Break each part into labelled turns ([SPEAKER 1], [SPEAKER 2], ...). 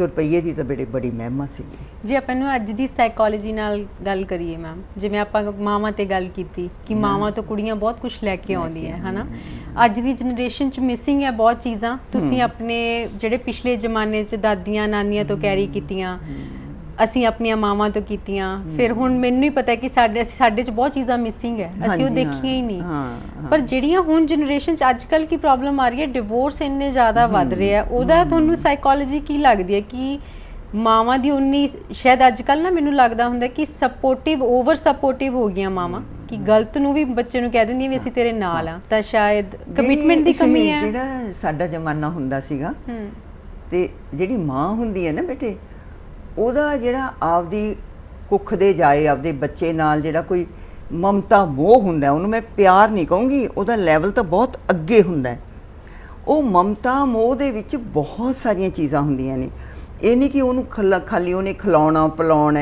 [SPEAKER 1] 500 ਰੁਪਏ ਦੀ ਤਾਂ ਬੜੀ ਬੜੀ ਮਹਿਮਾ ਸੀਗੀ।
[SPEAKER 2] ਜੇ ਆਪਾਂ ਨੂੰ ਅੱਜ ਦੀ ਸਾਈਕੋਲੋਜੀ ਨਾਲ ਗੱਲ ਕਰੀਏ ਮੈਮ ਜਿਵੇਂ ਆਪਾਂ ਮਾਵਾਂ ਤੇ ਗੱਲ ਕੀਤੀ ਕਿ ਮਾਵਾਂ ਤੋਂ ਕੁੜੀਆਂ ਬਹੁਤ ਕੁਝ ਲੈ ਕੇ ਆਉਂਦੀਆਂ ਹਨਾ? ਅੱਜ ਦੀ ਜਨਰੇਸ਼ਨ ਚ ਮਿਸਿੰਗ ਹੈ ਬਹੁਤ ਚੀਜ਼ਾਂ। ਤੁਸੀਂ ਆਪਣੇ ਜਿਹੜੇ ਪਿਛਲੇ ਜ਼ਮਾਨੇ ਚ ਦਾਦੀਆਂ ਨਾਨੀਆਂ ਤੋਂ ਕੈਰੀ ਕੀਤੀਆਂ ਅਸੀਂ ਆਪਣੀਆਂ ਮਾਵਾਂ ਤੋਂ ਕੀਤੀਆਂ। ਫਿਰ ਹੁਣ ਮੈਨੂੰ ਹੀ ਪਤਾ ਹੈ ਕਿ ਸਾਡੇ ਸਾਡੇ ਚ ਬਹੁਤ ਚੀਜ਼ਾਂ ਮਿਸਿੰਗ ਹੈ। ਅਸੀਂ
[SPEAKER 1] ਹਾਂਜੀ,
[SPEAKER 2] ਉਹ
[SPEAKER 1] ਹਾਂ,
[SPEAKER 2] ਦੇਖੀਆਂ ਹੀ ਨਹੀਂ।
[SPEAKER 1] ਹਾਂ।
[SPEAKER 2] ਪਰ ਜਿਹੜੀਆਂ ਹੁਣ ਜਨਰੇਸ਼ਨ ਚ ਅੱਜ ਕੱਲ ਕੀ ਪ੍ਰੋਬਲਮ ਆ ਰਹੀ ਹੈ ਡਿਵੋਰਸ ਇੰਨੇ ਜ਼ਿਆਦਾ ਵੱਧ ਰਹੇ ਆ। ਉਹਦਾ ਤੁਹਾਨੂੰ ਸਾਈਕੋਲੋਜੀ ਕੀ ਲੱਗਦੀ ਹੈ ਕਿ ਮਾਵਾਂ ਦੀ ਉਨੀ ਸ਼ਾਇਦ ਅੱਜ ਕੱਲ ਨਾ ਮੈਨੂੰ ਲੱਗਦਾ ਹੁੰਦਾ ਕਿ ਸਪੋਰਟਿਵ ਓਵਰ ਸਪੋਰਟਿਵ ਹੋ ਗਈਆਂ ਮਾਵਾਂ। ਕਿ ਗਲਤ ਨੂੰ ਵੀ ਬੱਚੇ ਨੂੰ ਕਹਿ ਦਿੰਦੀਆਂ ਵੀ ਅਸੀਂ ਤੇਰੇ ਨਾਲ ਆ। ਤਾਂ ਸ਼ਾਇਦ ਕਮਿਟਮੈਂਟ ਦੀ
[SPEAKER 1] ਜਿਹੜੀ-
[SPEAKER 2] ਕਮੀ ਹੈ।
[SPEAKER 1] ਜਿਹੜਾ ਸਾਡਾ ਜ਼ਮਾਨਾ ਹੁੰਦਾ ਸੀਗਾ
[SPEAKER 2] ਹੂੰ।
[SPEAKER 1] ਤੇ ਜਿਹੜੀ ਮਾਂ ਹੁੰਦੀ ਹੈ ਨਾ ਬੇਟੇ ਉਹਦਾ ਜਿਹੜਾ ਆਪਦੀ ਕੁੱਖ ਦੇ ਜਾਏ, ਆਪਦੇ ਬੱਚੇ ਨਾਲ ਜਿਹੜਾ ਕੋਈ ਮਮਤਾ ਮੋਹ ਹੁੰਦਾ ਉਹਨੂੰ ਮੈਂ ਪਿਆਰ ਨਹੀਂ ਕਹੂੰਗੀ, ਉਹਦਾ ਲੈਵਲ ਤਾਂ ਬਹੁਤ ਅੱਗੇ ਹੁੰਦਾ ਉਹ ਮਮਤਾ ਮੋਹ ਦੇ ਵਿੱਚ ਬਹੁਤ ਸਾਰੀਆਂ ਚੀਜ਼ਾਂ ਹੁੰਦੀਆਂ ਨੇ। ਇਹ ਨਹੀਂ ਕਿ ਉਹਨੂੰ ਖਾਲੀ ਉਹਨੇ ਖਿਲਾਉਣਾ, ਪਿਲਾਉਣਾ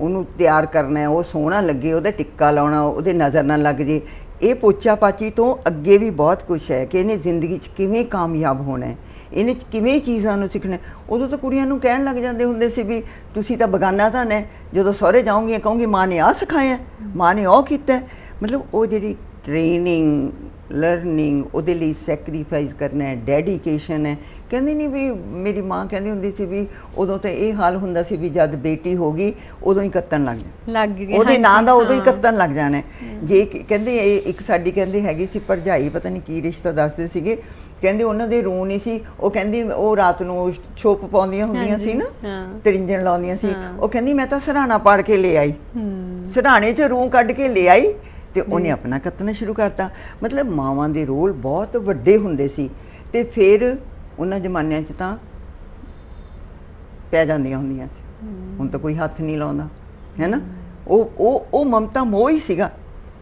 [SPEAKER 1] ਉਹਨੂੰ ਤਿਆਰ ਕਰਨਾ ਉਹ ਸੋਹਣਾ ਲੱਗੇ, ਉਹਦਾ ਟਿੱਕਾ ਲਾਉਣਾ, ਉਹਦੇ ਨਜ਼ਰ ਨਾ ਲੱਗ ਜੇ। ਇਹ ਪੋਚਾ ਪਾਚੀ ਤੋਂ ਅੱਗੇ ਵੀ ਬਹੁਤ ਕੁਝ ਹੈ ਕਿ ਇਹਨੇ ਜ਼ਿੰਦਗੀ 'ਚ ਕਿਵੇਂ ਕਾਮਯਾਬ ਹੋਣਾ ਹੈ। ਇਹਨੇ 'ਚ ਕਿਵੇਂ ਚੀਜ਼ਾਂ ਨੂੰ ਸਿੱਖਣਾ। ਉਦੋਂ ਤਾਂ ਕੁੜੀਆਂ ਨੂੰ ਕਹਿਣ ਲੱਗ ਜਾਂਦੇ ਹੁੰਦੇ ਸੀ ਵੀ ਤੁਸੀਂ ਤਾਂ ਬਗਾਨਾ ਤਾਂ ਨੇ ਜਦੋਂ ਸਹੁਰੇ ਜਾਓਗੇ ਕਹੋਗੇ ਮਾਂ ਨੇ ਆ ਸਿਖਾਇਆ ਮਾਂ ਨੇ ਉਹ ਕੀਤਾ। ਮਤਲਬ ਉਹ ਜਿਹੜੀ ਟ੍ਰੇਨਿੰਗ ਲਰਨਿੰਗ ਉਹਦੇ ਲਈ ਸੈਕਰੀਫਾਈਸ ਕਰਨਾ ਹੈ ਡੈਡੀਕੇਸ਼ਨ ਹੈ ਕਹਿੰਦੇ ਨਹੀਂ ਵੀ ਮੇਰੀ ਮਾਂ ਕਹਿੰਦੀ ਹੁੰਦੀ ਸੀ ਵੀ ਉਦੋਂ ਤਾਂ ਇਹ ਹਾਲ ਹੁੰਦਾ ਸੀ ਵੀ ਜਦ ਬੇਟੀ ਹੋ ਗਈ ਉਦੋਂ ਹੀ ਕੱਤਣ ਲੱਗ ਜਾ
[SPEAKER 2] ਲੱਗ ਗਏ
[SPEAKER 1] ਉਹਦੇ ਨਾਂ ਦਾ ਉਦੋਂ ਹੀ। ਕੱਤਣ ਲੱਗ ਜਾਣਾ। ਜੇ ਕਹਿੰਦੇ ਇਹ ਇੱਕ ਸਾਡੀ ਕਹਿੰਦੇ ਹੈਗੀ ਸੀ ਭਰਜਾਈ ਪਤਾ ਨਹੀਂ ਕੀ ਰਿਸ਼ਤਾ ਦੱਸਦੇ ਸੀਗੇ ਕਹਿੰਦੇ ਉਹਨਾਂ ਦੇ ਰੂਹ ਨਹੀਂ ਸੀ ਉਹ ਕਹਿੰਦੀ ਉਹ ਰਾਤ ਨੂੰ ਛੋਪ ਪਾਉਂਦੀਆਂ ਹੁੰਦੀਆਂ ਸੀ ਨਾ। ਤਰਿੰਜਣ ਲਾਉਂਦੀਆਂ ਸੀ। ਉਹ ਕਹਿੰਦੀ ਮੈਂ ਤਾਂ ਸਰਾਣਾ ਪਾੜ ਕੇ ਲੈ ਆਈ। ਸਰਾਣੇ 'ਚ ਰੂਹ ਕੱਢ ਕੇ ਲੈ ਆਈ ਤੇ ਉਹਨੇ ਆਪਣਾ ਕੱਤਣਾ ਸ਼ੁਰੂ ਕਰਤਾ। ਮਤਲਬ ਮਾਵਾਂ ਦੇ ਰੋਲ ਬਹੁਤ ਵੱਡੇ ਹੁੰਦੇ ਸੀ ਤੇ ਫਿਰ ਉਹਨਾਂ ਜ਼ਮਾਨਿਆਂ 'ਚ ਤਾਂ ਪੈ ਜਾਂਦੀਆਂ ਹੁੰਦੀਆਂ ਸੀ। ਹੁਣ ਤਾਂ ਕੋਈ ਹੱਥ ਨਹੀਂ ਲਾਉਂਦਾ ਹੈ ਨਾ? ਉਹ ਉਹ ਉਹ ਮਮਤਾ ਮੋਹ ਹੀ ਸੀਗਾ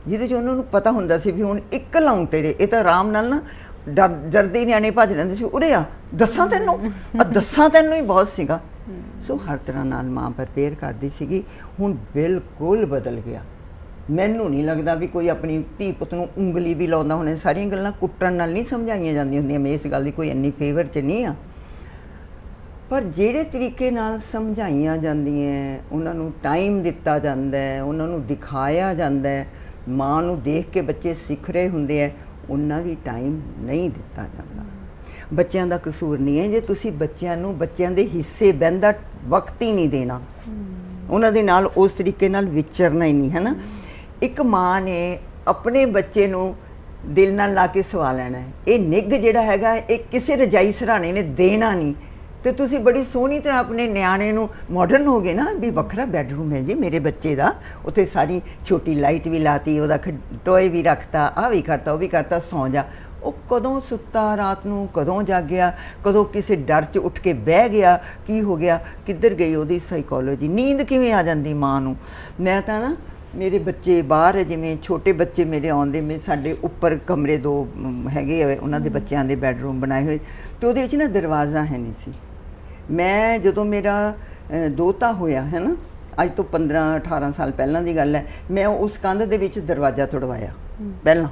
[SPEAKER 1] ਜਿਹਦੇ 'ਚ ਉਹਨਾਂ ਨੂੰ ਪਤਾ ਹੁੰਦਾ ਸੀ ਵੀ ਹੁਣ ਇੱਕ ਲਾਉਂ ਤੇਰੇ ਇਹ ਤਾਂ ਆਰਾਮ ਨਾਲ ਨਾ ਡਰ ਡਰਦੀ ਨਿਆਣੇ ਭੱਜ ਲੈਂਦੇ ਸੀ। ਉਰੇ ਆ, ਦੱਸਾਂ ਤੈਨੂੰ? ਆ ਦੱਸਾਂ ਤੈਨੂੰ ਹੀ ਬਹੁਤ ਸੀਗਾ। ਸੋ ਹਰ ਤਰ੍ਹਾਂ ਨਾਲ ਮਾਂ ਪ੍ਰਪੇਅਰ ਕਰਦੀ ਸੀਗੀ। ਹੁਣ ਬਿਲਕੁਲ ਬਦਲ ਗਿਆ। ਮੈਨੂੰ ਨਹੀਂ ਲੱਗਦਾ ਵੀ ਕੋਈ ਆਪਣੀ ਧੀ ਪੁੱਤ ਨੂੰ ਉਂਗਲੀ ਵੀ ਲਾਉਂਦਾ ਹੋਣਾ। ਸਾਰੀਆਂ ਗੱਲਾਂ ਕੁੱਟਣ ਨਾਲ ਨਹੀਂ ਸਮਝਾਈਆਂ ਜਾਂਦੀਆਂ ਹੁੰਦੀਆਂ। ਮੈਂ ਇਸ ਗੱਲ ਦੀ ਕੋਈ ਇੰਨੀ ਫੇਵਰ 'ਚ ਨਹੀਂ ਆ। ਪਰ ਜਿਹੜੇ ਤਰੀਕੇ ਨਾਲ ਸਮਝਾਈਆਂ ਜਾਂਦੀਆਂ ਉਹਨਾਂ ਨੂੰ ਟਾਈਮ ਦਿੱਤਾ ਜਾਂਦਾ ਹੈ ਉਹਨਾਂ ਨੂੰ ਦਿਖਾਇਆ ਜਾਂਦਾ ਹੈ ਮਾਂ ਨੂੰ ਦੇਖ ਕੇ ਬੱਚੇ ਸਿੱਖ ਰਹੇ ਹੁੰਦੇ ਆ ਉਹਨਾਂ ਵੀ ਟਾਈਮ ਨਹੀਂ ਦਿੱਤਾ ਜਾਂਦਾ। ਬੱਚਿਆਂ ਦਾ ਕਸੂਰ ਨਹੀਂ ਹੈ। ਜੇ ਤੁਸੀਂ ਬੱਚਿਆਂ ਨੂੰ ਬੱਚਿਆਂ ਦੇ ਹਿੱਸੇ ਬਹਿੰਦਾ ਵਕਤ ਹੀ ਨਹੀਂ ਦੇਣਾ, ਉਹਨਾਂ ਦੇ ਨਾਲ ਉਸ ਤਰੀਕੇ ਨਾਲ ਵਿਚਰਨਾ ਹੀ ਨਹੀਂ, ਹੈ ਨਾ? ਇੱਕ ਮਾਂ ਨੇ ਆਪਣੇ ਬੱਚੇ ਨੂੰ ਦਿਲ ਨਾਲ ਲਾ ਕੇ ਸਵਾ ਲੈਣਾ ਇਹ ਨਿੱਘ ਜਿਹੜਾ ਹੈਗਾ, ਇਹ ਕਿਸੇ ਰਜਾਈ ਸਰਾਣੇ ਨੇ ਦੇਣਾ ਨਹੀਂ। ਤੇ ਤੁਸੀਂ ਬੜੀ ਸੋਹਣੀ ਤਰ੍ਹਾਂ ਆਪਣੇ ਨਿਆਣੇ ਨੂੰ ਮਾਡਰਨ ਹੋ ਗਏ ਨਾ ਵੀ ਵੱਖਰਾ ਬੈੱਡਰੂਮ ਹੈ ਜੀ ਮੇਰੇ ਬੱਚੇ ਦਾ। ਉੱਥੇ ਸਾਰੀ ਛੋਟੀ ਲਾਈਟ ਵੀ ਲਾਤੀ ਉਹਦਾ ਟੋਏ ਵੀ ਰੱਖਤਾ ਆ ਵੀ ਕਰਤਾ ਉਹ ਵੀ ਕਰਤਾ ਸੌਂ ਜਾ। ਉਹ ਕਦੋਂ ਸੁੱਤਾ ਰਾਤ ਨੂੰ ਕਦੋਂ ਜਾਗਿਆ ਕਦੋਂ ਕਿਸੇ ਡਰ 'ਚ ਉੱਠ ਕੇ ਬਹਿ ਗਿਆ ਕੀ ਹੋ ਗਿਆ ਕਿੱਧਰ ਗਈ ਉਹਦੀ ਸਾਈਕੋਲੋਜੀ ਨੀਂਦ ਕਿਵੇਂ ਆ ਜਾਂਦੀ ਮਾਂ ਨੂੰ? ਮੈਂ ਤਾਂ ਨਾ ਮੇਰੇ ਬੱਚੇ ਬਾਹਰ ਹੈ, ਜਿਵੇਂ ਛੋਟੇ ਬੱਚੇ ਮੇਰੇ ਆਉਂਦੇ ਮੇ ਸਾਡੇ ਉੱਪਰ ਕਮਰੇ ਦੋ ਹੈਗੇ ਉਹਨਾਂ ਦੇ ਬੱਚਿਆਂ ਦੇ ਬੈੱਡਰੂਮ ਬਣਾਏ ਹੋਏ ਤੇ ਉਹਦੇ ਵਿੱਚ ਨਾ ਦਰਵਾਜ਼ਾ ਹੈ ਨਹੀਂ ਸੀ। ਮੈਂ ਜਦੋਂ ਮੇਰਾ ਦੋਤਾ ਹੋਇਆ ਹੈ ਨਾ ਅੱਜ ਤੋਂ 15 18 ਸਾਲ ਪਹਿਲਾਂ ਦੀ ਗੱਲ ਹੈ ਮੈਂ ਉਸ ਕੰਧ ਦੇ ਵਿੱਚ ਦਰਵਾਜ਼ਾ ਤੁੜਵਾਇਆ ਪਹਿਲਾਂ।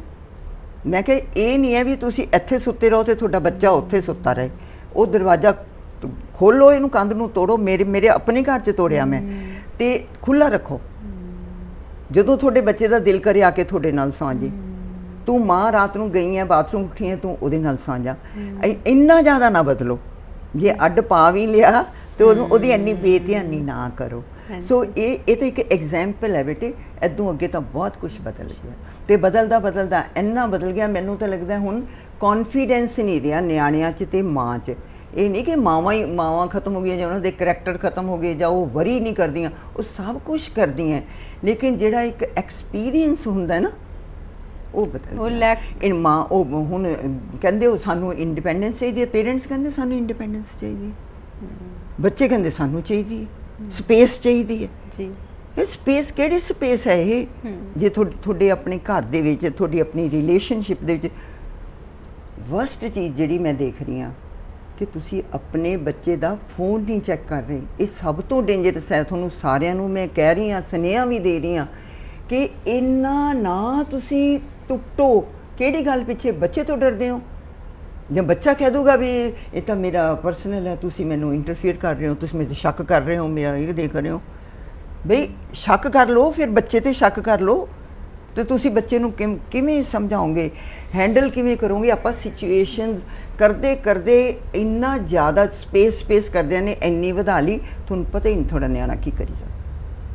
[SPEAKER 1] ਮੈਂ ਕਿਹਾ ਇਹ ਨਹੀਂ ਹੈ ਵੀ ਤੁਸੀਂ ਇੱਥੇ ਸੁੱਤੇ ਰਹੋ ਤੇ ਤੁਹਾਡਾ ਬੱਚਾ ਉੱਥੇ ਸੁੱਤਾ ਰਹੇ। ਉਹ ਦਰਵਾਜ਼ਾ ਖੋਲੋ ਇਹਨੂੰ ਕੰਧ ਨੂੰ ਤੋੜੋ ਮੇਰੇ ਮੇਰੇ ਆਪਣੇ ਘਰ 'ਚ ਤੋੜਿਆ ਮੈਂ। ਤੇ ਖੁੱਲਾ ਰੱਖੋ। ਜਦੋਂ ਤੁਹਾਡੇ ਬੱਚੇ ਦਾ ਦਿਲ ਕਰੇ ਆ ਕੇ ਤੁਹਾਡੇ ਨਾਲ ਸੌਂ ਜੇ ਤੂੰ ਮਾਂ ਰਾਤ ਨੂੰ ਗਈ ਹੈ ਬਾਥਰੂਮ ਉੱਠੀ ਹੈ ਤੂੰ ਉਹਦੇ ਨਾਲ ਸੌਂ ਜਾ ਇ- ਇੰਨਾ ਜ਼ਿਆਦਾ ਨਾ ਬਦਲੋ। ਜੇ ਅੱਡ ਪਾ ਵੀ ਲਿਆ ਤੇ ਉਹਨੂੰ ਉਹਦੀ ਇੰਨੀ ਬੇਧਿਆਨੀ ਨਾ ਕਰੋ। ਸੋ ਇਹ ਇਹ ਤਾਂ ਇੱਕ ਐਗਜ਼ਾਮਪਲ ਹੈ ਬੇਟੇ ਐਦੋਂ ਅੱਗੇ ਤਾਂ ਬਹੁਤ ਕੁਝ ਬਦਲ ਗਿਆ। ਤੇ ਬਦਲਦਾ ਬਦਲਦਾ ਇੰਨਾ ਬਦਲ ਗਿਆ ਮੈਨੂੰ ਤਾਂ ਲੱਗਦਾ ਹੁਣ ਕੌਨਫੀਡੈਂਸ ਨਹੀਂ ਰਿਹਾ ਨਿਆਣਿਆਂ 'ਚ ਤੇ ਮਾਂ 'ਚ। ਇਹ ਨਹੀਂ ਕਿ ਮਾਵਾਂ ਹੀ ਮਾਵਾਂ ਖਤਮ ਹੋ ਗਈਆਂ ਜਾਂ ਉਹਨਾਂ ਦੇ ਕਰੈਕਟਰ ਖਤਮ ਹੋ ਗਏ ਜਾਂ ਉਹ ਵਰੀ ਨਹੀਂ ਕਰਦੀਆਂ ਉਹ ਸਭ ਕੁਝ ਕਰਦੀਆਂ। ਲੇਕਿਨ ਜਿਹੜਾ ਇੱਕ ਐਕਸਪੀਰੀਅੰਸ ਹੁੰਦਾ ਹੈ ਨਾ ਉਹ ਬਦਲ
[SPEAKER 2] ਉਹ lack-
[SPEAKER 1] ਇਹ ਮਾਂ ਉਹ ਹੁਣ ਕਹਿੰਦੇ ਉਹ ਸਾਨੂੰ ਇੰਡੀਪੈਂਡੈਂਸ ਚਾਹੀਦੀ ਹੈ ਪੇਰੈਂਟਸ ਕਹਿੰਦੇ ਸਾਨੂੰ ਇੰਡੀਪੈਂਡੈਂਸ ਚਾਹੀਦੀ ਹੈ। ਬੱਚੇ ਕਹਿੰਦੇ ਸਾਨੂੰ ਚਾਹੀਦੀ ਹੈ। ਸਪੇਸ ਚਾਹੀਦੀ ਹੈ।
[SPEAKER 2] ਜੀ।
[SPEAKER 1] ਇਹ ਸਪੇਸ ਕਿਹੜੀ ਸਪੇਸ ਹੈ ਇਹ? ਜੇ ਤੁਹਾਡੇ ਤੁਹਾਡੇ ਆਪਣੇ ਘਰ ਦੇ ਵਿੱਚ ਤੁਹਾਡੀ ਆਪਣੀ ਰਿਲੇਸ਼ਨਸ਼ਿਪ ਦੇ ਵਿੱਚ ਵਰਸਟ ਚੀਜ਼ ਜਿਹੜੀ ਮੈਂ ਦੇਖ ਰਹੀ ਹਾਂ ਕਿ ਤੁਸੀਂ ਆਪਣੇ ਬੱਚੇ ਦਾ ਫੋਨ ਨਹੀਂ ਚੈੱਕ ਕਰ ਰਹੇ। ਇਹ ਸਭ ਤੋਂ ਡੇਂਜਰਸ ਹੈ। ਤੁਹਾਨੂੰ ਸਾਰਿਆਂ ਨੂੰ ਮੈਂ ਕਹਿ ਰਹੀ ਹਾਂ ਸੁਨੇਹਾ ਵੀ ਦੇ ਰਹੀ ਹਾਂ ਕਿ ਇੰਨਾ ਨਾ ਤੁਸੀਂ ਟੁੱਟੋ ਕਿਹੜੀ ਗੱਲ ਪਿੱਛੇ ਬੱਚੇ ਤੋਂ ਡਰਦੇ ਹੋ? ਜੇ ਬੱਚਾ ਕਹਿ ਦੂਗਾ ਵੀ ਇਹ ਤਾਂ ਮੇਰਾ ਪਰਸਨਲ ਹੈ, ਤੁਸੀਂ ਮੈਨੂੰ ਇੰਟਰਫੇਅਰ ਕਰ ਰਹੇ ਹੋ, ਤੁਸੀਂ ਮੇਰੇ ਤੇ ਸ਼ੱਕ ਕਰ ਰਹੇ ਹੋ, ਮੇਰਾ ਇਹ ਦੇਖ ਰਹੇ ਹੋ। ਬਈ ਸ਼ੱਕ ਕਰ ਲਓ, ਫਿਰ ਬੱਚੇ ਤੇ ਸ਼ੱਕ ਕਰ ਲਓ। ਤੇ ਤੁਸੀਂ ਬੱਚੇ ਨੂੰ ਕਿਮ- ਕਿਵੇਂ ਸਮਝਾਓਗੇ? ਹੈਂਡਲ ਕਿਵੇਂ ਕਰੋਗੇ? ਆਪਾਂ ਸਿਚੁਏਸ਼ਨਸ ਕਰਦੇ ਕਰਦੇ ਇੰਨਾ ਜ਼ਿਆਦਾ ਸਪੇਸ ਸਪੇਸ ਕਰਦਿਆਂ ਨੇ, ਇੰਨੀ ਵਧਾ ਲਈ, ਤੁਹਾਨੂੰ ਪਤਾ ਹੀ ਨਹੀਂ ਥੋੜਾ ਨਿਆਣਾ ਕੀ ਕਰੀ ਜਾਂਦਾ।